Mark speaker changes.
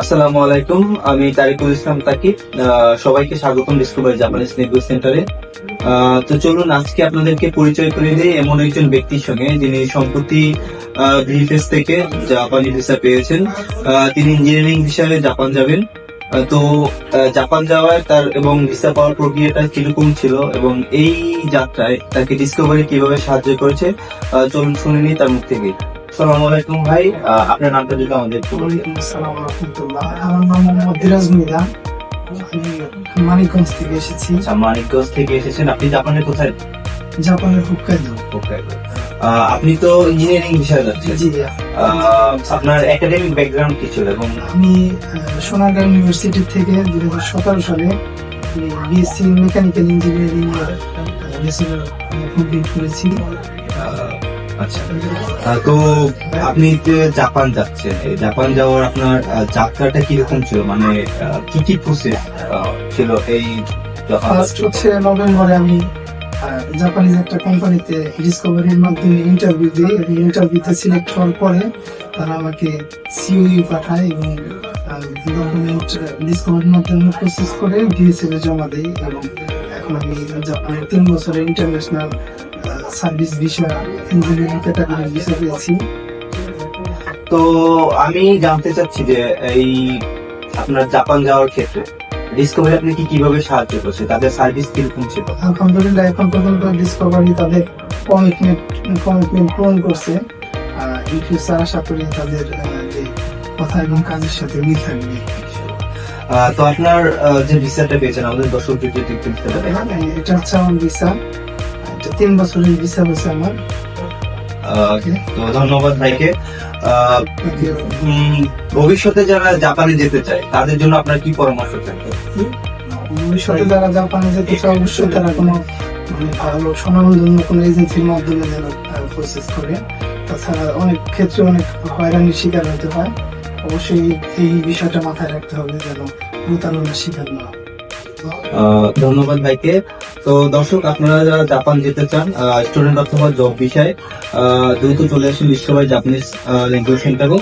Speaker 1: আসসালামু আলাইকুম, আমি তারিকুল ইসলাম তাকিব সবাইকে স্বাগতম ডিসকভারি জাপানিজ ল্যাঙ্গুয়েজ সেন্টারে তো চলুন, আজকে আপনাদেরকে পরিচয় করে দিই এমন একজন ব্যক্তির সঙ্গে, যিনি সম্প্রতি ভিএফএস থেকে জাপানি ভিসা পেয়েছেন। তিনি ইঞ্জিনিয়ারিং হিসাবে জাপান যাবেন। তো জাপান যাওয়ার তার এবং ভিসা পাওয়ার প্রক্রিয়াটা কীরকম ছিল এবং এই যাত্রায় তাকে ডিসকভারি কীভাবে সাহায্য করেছে চলুন শুনে নিই তার মুখ থেকে সালাম আলাইকুম ভাই আপনার নামটা যদি আমাদের
Speaker 2: আমার নাম মোহাম্মদ দিরাজ মিরা আমি মানিকগঞ্জ থেকে এসেছি।
Speaker 1: আচ্ছা, মানিকগঞ্জ থেকে এসেছেন। আপনি জাপানের কোথায়?
Speaker 2: জাপানের হুক্কাইদো।
Speaker 1: আপনি তো ইঞ্জিনিয়ারিং বিষয়ে যাচ্ছেন আপনার একাডেমিক ব্যাকগ্রাউন্ড কি ছিল এবং
Speaker 2: আমি সোনারগাঁও ইউনিভার্সিটি থেকে দুই হাজার সতেরো সালে বিএসসি মেকানিক্যাল ইঞ্জিনিয়ারিং কমপ্লিট করেছি।
Speaker 1: আচ্ছা। তো আপনি যে জাপান যাচ্ছেন জাপান যাওয়ার আপনার যাত্রাটা কীরকম ছিল? মানে কি কি প্রসেস ছিল এই
Speaker 2: ফার্স্ট হচ্ছে নভেম্বরে আমি জাপানিজ একটা কোম্পানিতে ডিসকভারির মাধ্যমে ইন্টারভিউ দিই এবং ইন্টারভিউতে সিলেক্ট হওয়ার পরে তারা আমাকে সিওই পাঠায় এবং ডকুমেন্ট ডিসকভারির মাধ্যমে প্রসেস করে ডিএসএল জমা দেয় এবং এখন আমি জাপানের তিন বছরের international service visa engineering category visa পেয়েছি।
Speaker 1: তো আমি জানতে চাচ্ছি যে এই আপনার জাপান যাওয়ার ক্ষেত্রে ডিসকভারি আপনি কি কীভাবে সাহায্য করছে? তাদের সার্ভিস কীরকম ছিল?
Speaker 2: আলহামদুলিল্লাহ এখন পর্যন্ত ডিসকভারি তাদের কমিটমেন্ট কমিটমেন্ট পূরণ করছে। ইন ফিউচার আশা করি তাদের যে কথা এবং কাজের সাথে মিল থাকবে।
Speaker 1: তো আপনার যে ভিসাটা পেয়েছেন আমাদের দর্শকদের যদি একটু পারেন।
Speaker 2: হ্যাঁ, এটা হচ্ছে আমার ভিসা তিন বছরের ভিসা হচ্ছে আমার।
Speaker 1: তো ধন্যবাদ ভাইকে। ভবিষ্যতে যারা জাপানে যেতে চায় তাদের জন্য আপনার কি পরামর্শ থাকবে?
Speaker 2: ভবিষ্যতে যারা জাপানে যেতে চায় অবশ্যই তারা কোনো মানে ভালো স্বনামধন্য কোনো এজেন্সির মাধ্যমে যেন প্রসেস করে। তাছাড়া অনেক ক্ষেত্রে অনেক হয়রানির শিকার হতে হয়। অবশ্যই এই বিষয়টা মাথায় রাখতে হবে যেন প্রতারণার শিকার না
Speaker 1: ধন্যবাদ ভাইকে। তো দর্শক, আপনারা যারা জাপান যেতে চান স্টুডেন্ট অথবা জব বিষয়ে দ্রুত চলে আসুন বিশ্ববাই জাপানিজ ল্যাঙ্গুয়েজ সেন্টারও